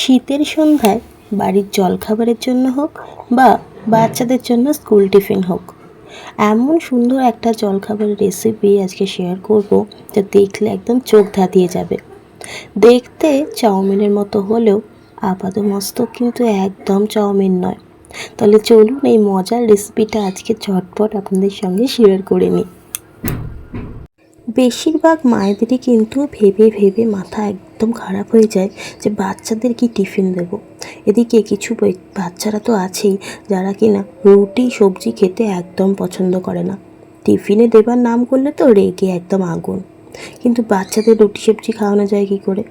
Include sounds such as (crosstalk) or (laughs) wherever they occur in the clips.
শীতের সন্ধ্যায় বাড়ির জলখাবারের জন্য হোক বা বাচ্চাদের জন্য স্কুল টিফিন হোক। এমন সুন্দর একটা জলখাবারের রেসিপি আজকে শেয়ার করব যা দেখলে একদম চোখ ধাঁধিয়ে যাবে। দেখতে চাউমিনের মতো হলেও আপাত মস্তক কিন্তু একদম চাউমিন নয়। তাহলে চলুন এই মজার রেসিপিটা আজকে ঝটপট আপনাদের সঙ্গে শেয়ার করে নিই। বেশিরভাগ মায়েদেরই কিন্তু ভেবে ভেবে মাথা একদম খারাপ হয়ে যায় যে বাচ্চাদের কি টিফিন দেব। এদিকে কিছু বাচ্চারা তো আছেই যারা কিনা রুটি, সবজি খেতে একদম পছন্দ করে না। টিফিনে দেবার নাম করলে তো রেগে একদম আগুন। কিন্তু বাচ্চাদের রুটি, সবজি খাওয়ানো যায় কী করে?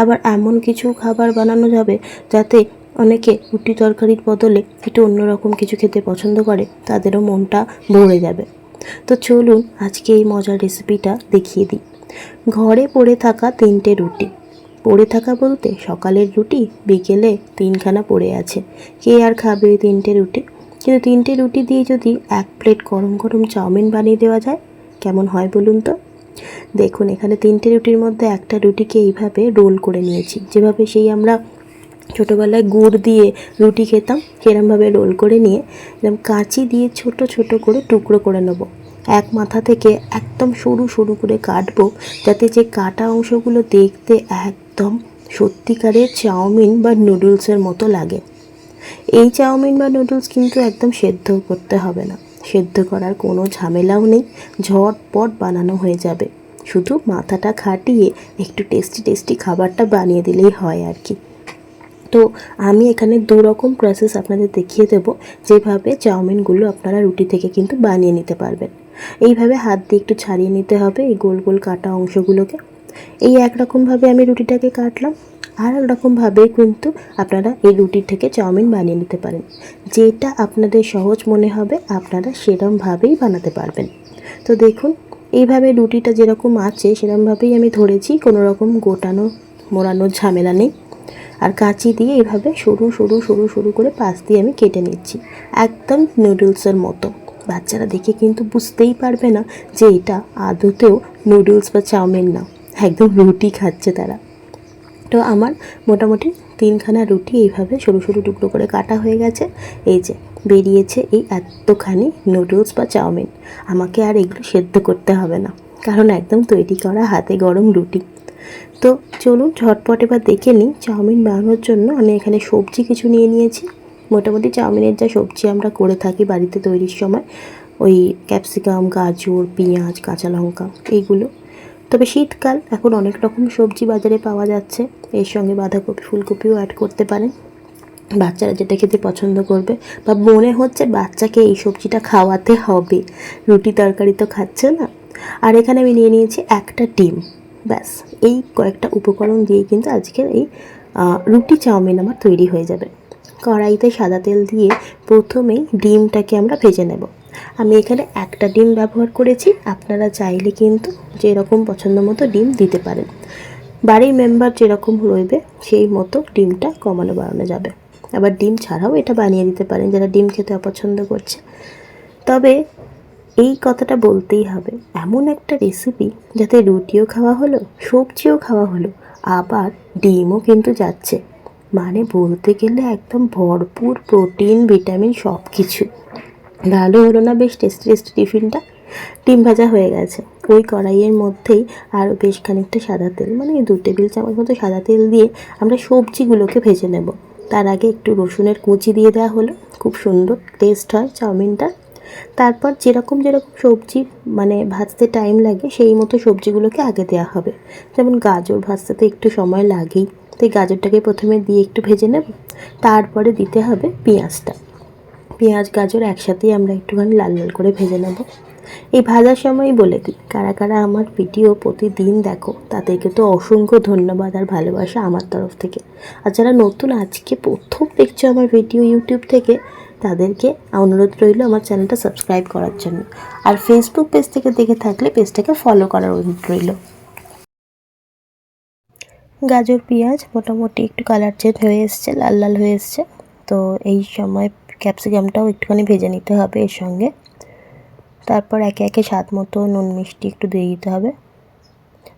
আবার এমন কিছু খাবার বানানো যাবে যাতে অনেকে রুটি তরকারির বদলে একটু অন্যরকম কিছু খেতে পছন্দ করে, তাদেরও মনটা ভরে যাবে। তো চলুন আজকে এই মজার রেসিপিটা দেখিয়ে দিই। ঘরে পড়ে থাকা তিনটে রুটি। পড়ে থাকা বলতে সকালের রুটি, বিকেলে তিনখানা পড়ে আছে। কে আর খাবে ওই তিনটে রুটি? কিন্তু তিনটে রুটি দিয়ে যদি এক প্লেট গরম গরম চাউমিন বানিয়ে দেওয়া যায়, কেমন হয় বলুন তো? দেখুন, এখানে তিনটে রুটির মধ্যে একটা রুটিকে এইভাবে রোল করে নিয়েছি। যেভাবে সেই আমরা ছোটোবেলায় গুড় দিয়ে রুটি খেতাম, সেরমভাবে রোল করে নিয়ে এরকম কাঁচি দিয়ে ছোট ছোট করে টুকরো করে নেব। এক মাথা থেকে একদম সরু সরু করে কাটবো, যাতে যে কাটা অংশগুলো দেখতে একদম সত্যিকারের চাউমিন বা নুডলসের মতো লাগে। এই চাউমিন বা নুডলস কিন্তু একদম সেদ্ধ করতে হবে না। সেদ্ধ করার কোনো ঝামেলাও নেই, ঝটপট বানানো হয়ে যাবে। শুধু মাথাটা খাটিয়ে একটু টেস্টি টেস্টি খাবারটা বানিয়ে দিলেই হয় আর কি। তো আমি এখানে দু রকম প্রসেস আপনাদের দেখিয়ে দেবো, যেভাবে চাউমিনগুলো আপনারা রুটি থেকে কিন্তু বানিয়ে নিতে পারবেন। এইভাবে হাত দিয়ে একটু ছাড়িয়ে নিতে হবে এই গোল গোল কাটা অংশগুলোকে। এই একরকমভাবে আমি রুটিটাকে কাটলাম। আর একরকমভাবে কিন্তু আপনারা এই রুটির থেকে চাউমিন বানিয়ে নিতে পারেন। যেটা আপনাদের সহজ মনে হবে, আপনারা সেরমভাবেই বানাতে পারবেন। তো দেখুন, এইভাবে রুটিটা যেরকম আছে, সেরমভাবেই আমি ধরেছি কোনো রকম গোটানো মোড়ানোর ঝামেলা নেই। আর কাঁচি দিয়ে এইভাবে সরু সরু সরু সরু করে পাশ দিয়ে আমি কেটে নিচ্ছি, একদম নুডলসের মতো। বাচ্চারা দেখে কিন্তু বুঝতেই পারবে না যে এটা আদতেও নুডলস বা চাউমিন না। একদম রুটি খাচ্ছে তারা। তো আমার মোটামুটি তিনখানা রুটি এইভাবে সরু সরু টুকরো করে কাটা হয়ে গেছে। এই যে, বেরিয়েছে এই এতখানি নুডলস বা চাউমিন। আমাকে আর এগুলো সেদ্ধ করতে হবে না, কারণ একদম তৈরি করা হাতে গরম রুটি। তো চলুন ঝটপট এবার দেখে নিই চাউমিন বানানোর জন্য আমি এখানে সবজি কিছু নিয়ে নিয়েছি। মোটামুটি চাউমিনের যা সবজি আমরা করে থাকি বাড়িতে তৈরির সময়, ওই ক্যাপসিকাম, গাজর, পেঁয়াজ, কাঁচা লঙ্কা, এইগুলো। তবে শীতকাল এখন অনেক রকম সবজি বাজারে পাওয়া যাচ্ছে। এর সঙ্গে বাঁধাকপি, ফুলকপিও অ্যাড করতে পারেন। বাচ্চারা যেটা খেতে পছন্দ করবে বা মনে হচ্ছে বাচ্চাকে এই সবজিটা খাওয়াতে হবে। রুটি তরকারি তো খাচ্ছে না। আর এখানে আমি নিয়ে নিয়েছি একটা ডিম। ব্যাস, এই কয়েকটা উপকরণ দিয়ে কিন্তু আজকের এই রুটি চাউমিন আমার তৈরি হয়ে যাবে। কড়াইতে সাদা তেল দিয়ে প্রথমেই ডিমটাকে আমরা ভেজে নেব। আমি এখানে একটা ডিম ব্যবহার করেছি, আপনারা চাইলে কিন্তু যেরকম পছন্দ মতো ডিম দিতে পারেন। বাড়ির মেম্বার যেরকম রইবে, সেই মতো ডিমটা কমানো বাড়ানো যাবে। আবার ডিম ছাড়াও এটা বানিয়ে দিতে পারেন, যারা ডিম খেতে অপছন্দ করছে। তবে এই কথাটা বলতেই হবে, এমন একটা রেসিপি যাতে রুটিও খাওয়া হলো, সবজিও খাওয়া হলো, আবার ডিমও কিন্তু যাচ্ছে। মানে বলতে গেলে একদম ভরপুর প্রোটিন, ভিটামিন সব কিছু ভালো হলো না বেশ টেস্টি টেস্টি টিফিনটা? ডিম ভাজা হয়ে গেছে। ওই কড়াইয়ের মধ্যেই আরও বেশ খানিকটা সাদা তেল মানে দু টেবিল চামচ মতো সাদা তেল দিয়ে আমরা সবজিগুলোকে ভেজে নেব। তার আগে একটু রসুনের কুচি দিয়ে দেওয়া হলো। খুব সুন্দর টেস্ট হয় চাউমিনটা তারপর যেরকম যেরকম সবজি মানে ভাজতে টাইম লাগে, সেই মতো সবজিগুলোকে আগে দেওয়া হবে। যেমন গাজর ভাজতে তো একটু সময় লাগেই। তাই গাজরটাকে প্রথমে দিয়ে একটু ভেজে নেব, তারপরে দিতে হবে পেঁয়াজটা। পেঁয়াজ, গাজর একসাথেই আমরা একটুখানি লাল লাল করে ভেজে নেব। এই ভাজার সময়ই বলে দিই, কারা কারা আমার ভিডিও প্রতিদিন দেখো, তাদেরকে তো অসংখ্য ধন্যবাদ আর ভালোবাসা আমার তরফ থেকে। আর যারা নতুন, আজকে প্রথম দেখছ আমার ভিডিও ইউটিউব থেকে, তাদেরকে অনুরোধ রইল আমার চ্যানেলটা সাবস্ক্রাইব করার জন্য। আর ফেসবুক পেজ থেকে দেখে থাকলে পেজটাকে ফলো করার অনুরোধ রইল। গাজর, পেঁয়াজ, মোটামুটি একটু কালার চেঞ্জ হয়ে এসছে, লাল লাল হয়ে এসছে। তো এই সময় ক্যাপসিকামটাও একটুখানি ভেজে নিতে হবে এর সঙ্গে। তারপর একে একে স্বাদ মতো নুন মিষ্টি একটু দিয়ে দিতে হবে।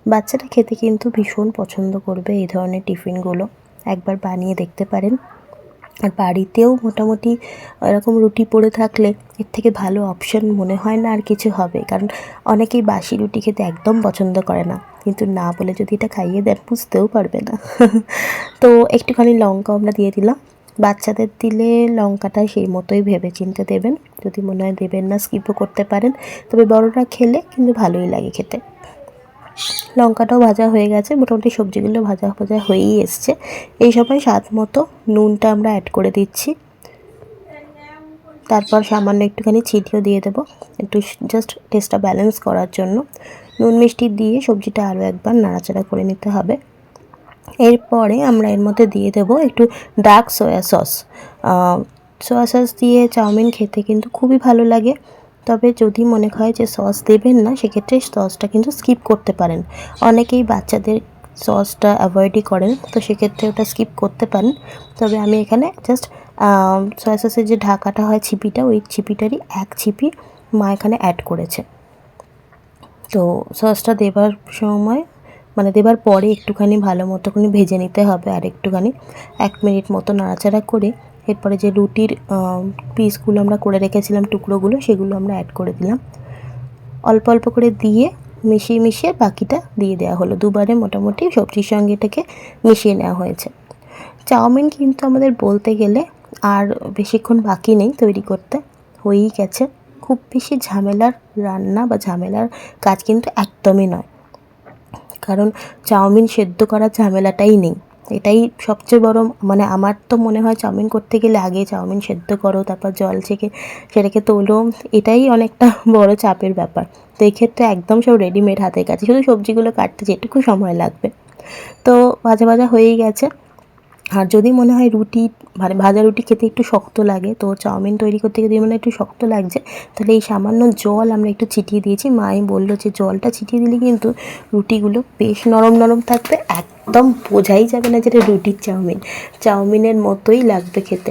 বাচ্চাটা খেতে কিন্তু ভীষণ পছন্দ করবে এই ধরনের টিফিনগুলো। একবার বানিয়ে দেখতে পারেন। আর বাড়িতেও মোটামুটি এরকম রুটি পড়ে থাকলে এর থেকে ভালো অপশন মনে হয় না আর কিছু হবে। কারণ অনেকেই বাসি রুটি খেতে একদম পছন্দ করে না। কিন্তু না বলে যদি এটা খাইয়ে দেন, বুঝতেও পারবে না। (laughs) তো একটুখানি লঙ্কা আমরা দিয়ে দিলাম। বাচ্চাদের দিলে লঙ্কাটা সেই মতোই ভেবে চিনতে দেবেন। যদি মনে হয় দেবেন না স্কিপও করতে পারেন। তবে বড়রা খেলে কিন্তু ভালোই লাগে খেতে। লঙ্কাটাও ভাজা হয়ে গেছে, মোটামুটি সবজিগুলো ভাজা ভাজা হয়েই এসছে। এই সময় স্বাদ মতো নুনটা আমরা অ্যাড করে দিচ্ছি। তারপর সামান্য একটুখানি ছিটিও দিয়ে দেবো, একটু জাস্ট টেস্টটা ব্যালেন্স করার জন্য। নুন মিষ্টি দিয়ে সবজিটা আরও একবার নাড়াচাড়া করে নিতে হবে। এরপরে আমরা এর মধ্যে দিয়ে দেবো একটু dark soya sauce soya sauce দিয়ে চাউমিন খেতে কিন্তু খুবই ভালো লাগে। তবে যদি মনে হয় যে সস দেবেন না, সেক্ষেত্রে সসটা কিন্তু স্কিপ করতে পারেন। অনেকেই বাচ্চাদের সসটা অ্যাভয়েডই করেন, তো সেক্ষেত্রে ওটা স্কিপ করতে পারেন। তবে আমি এখানে জাস্ট সয়া সসের যে ঢাকাটা হয় ছিপিটা, ওই ছিপিটারই এক ছিপি মা এখানে অ্যাড করেছে। তো সসটা দেবার সময় মানে দেবার পরে একটুখানি ভালো মতো করে ভেজে নিতে হবে আর একটুখানি এক মিনিট মতো নাড়াচাড়া করে এরপরে যে রুটির পিসগুলো আমরা করে রেখেছিলাম, টুকরোগুলো, সেগুলো আমরা অ্যাড করে দিলাম। অল্প অল্প করে দিয়ে মিশিয়ে মিশিয়ে বাকিটা দিয়ে দেওয়া হলো। দুবারে মোটামুটি সবজির সঙ্গে এটাকে মিশিয়ে নেওয়া হয়েছে। চাউমিন কিন্তু আমাদের বলতে গেলে আর বেশিক্ষণ বাকি নেই তৈরি করতে। হয়েই গেছে। খুব বেশি ঝামেলার রান্না বা ঝামেলার কাজ কিন্তু একদমই নয়। কারণ চাউমিন সেদ্ধ করার ঝামেলাটাই নেই। এটাই সবচেয়ে বড় মানে আমার তো মনে হয় চাউমিন করতে গেলে আগে চাউমিন সেদ্ধ করো, তারপর জল ছেঁকে সেটাকে তোলো। এটাই অনেকটা (laughs) বড় চাপের ব্যাপার। তো এক্ষেত্রে একদম সব রেডিমেড হাতের কাছে শুধু সবজিগুলো কাটতে যেটুকু সময় লাগবে। তো ভাজা ভাজা হয়েই গেছে। আর যদি মনে হয় রুটি মানে ভাজা রুটি খেতে একটু শক্ত লাগে, তো চাউমিন তৈরি করতে যদি মনে একটু শক্ত লাগছে, তাহলে এই সামান্য জল আমরা একটু ছিটিয়ে দিয়েছি। মাই বলল যে জলটা ছিটিয়ে দিলে কিন্তু রুটিগুলো বেশ নরম নরম থাকবে, একদম বোঝাই যাবে না যেটা রুটির চাউমিন। চাউমিনের মতোই লাগবে খেতে।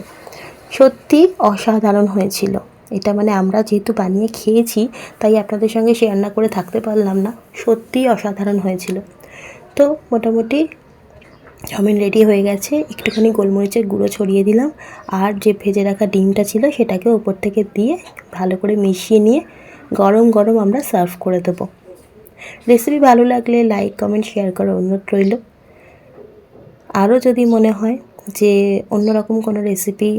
সত্যি অসাধারণ হয়েছিল। এটা মানে আমরা যেহেতু বানিয়ে খেয়েছি, তাই আপনাদের সঙ্গে শেয়ার না করে থাকতে পারলাম না। সত্যিই অসাধারণ হয়েছিল। তো মোটামুটি চাউমিন রেডি হয়ে গেছে। একটুখানি গোলমরিচের গুঁড়ো ছড়িয়ে দিলাম। আর যে ভেজে রাখা ডিমটা ছিল, সেটাকে ওপর থেকে দিয়ে ভালো করে মিশিয়ে নিয়ে গরম গরম আমরা সার্ভ করে দেবো। রেসিপি ভালো লাগলে লাইক কমেন্ট শেয়ার করার অনুরোধ রইল। আরও যদি মনে হয় যে অন্যরকম কোনো রেসিপি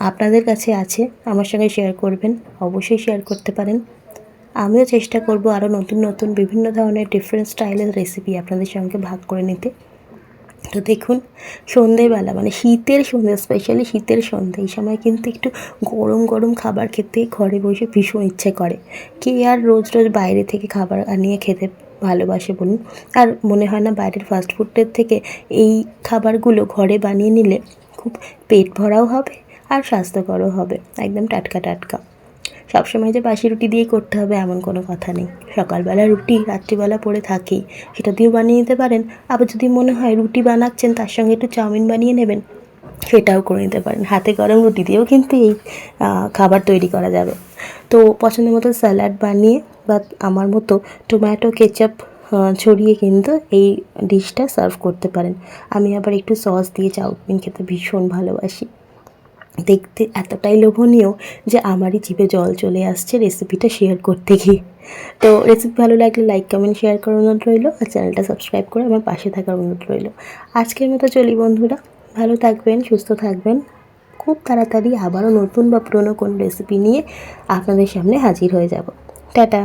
আপনাদের কাছে আছে, আমার সঙ্গে শেয়ার করবেন। অবশ্যই শেয়ার করতে পারেন। আমিও চেষ্টা করব আরও নতুন নতুন বিভিন্ন ধরনের ডিফারেন্ট স্টাইলের রেসিপি আপনাদের সঙ্গে ভাগ করে নিতে। তো দেখুন, সন্ধেবেলা মানে শীতের সন্ধে স্পেশালি শীতের সন্ধে, এই সময় কিন্তু একটু গরম গরম খাবার খেতে ঘরে বসে ভীষণ ইচ্ছে করে। কে আর রোজ রোজ বাইরে থেকে খাবার আনিয়ে খেতে ভালোবাসে বলুন? আর মনে হয় না বাইরের ফাস্ট ফুডের থেকে এই খাবারগুলো ঘরে বানিয়ে নিলে খুব পেট ভরাও হবে আর স্বাস্থ্যকরও হবে। একদম টাটকা টাটকা। সবসময় যে বাসি রুটি দিয়েই করতে হবে এমন কোনো কথা নেই। সকালবেলা রুটি, রাত্রিবেলা পড়ে থাকেই সেটা দিয়েও বানিয়ে নিতে পারেন। আবার যদি মনে হয় রুটি বানাচ্ছেন, তার সঙ্গে একটু চাউমিন বানিয়ে নেবেন, সেটাও করে নিতে পারেন। হাতে গরম রুটি দিয়েও কিন্তু এই খাবার তৈরি করা যাবে। তো পছন্দের মতো স্যালাড বানিয়ে বা আমার মতো টোম্যাটো কেচাপ ছড়িয়ে কিন্তু এই ডিশটা সার্ভ করতে পারেন। আমি আবার একটু সস দিয়ে চাউমিন খেতে ভীষণ ভালোবাসি। দেখতে এতটাই লোভনীয় যে আমারই জিভে জল চলে আসছে রেসিপিটা শেয়ার করতে গিয়ে। তো রেসিপি ভালো লাগলে লাইক কমেন্ট শেয়ার করার অনুরোধ রইল আর চ্যানেলটা সাবস্ক্রাইব করে আমার পাশে থাকার অনুরোধ রইল। আজকের মতো চলি বন্ধুরা, ভালো থাকবেন, সুস্থ থাকবেন। খুব তাড়াতাড়ি আবারও নতুন বা পুরনো কোনো রেসিপি নিয়ে আপনাদের সামনে হাজির হয়ে যাব। টাটা!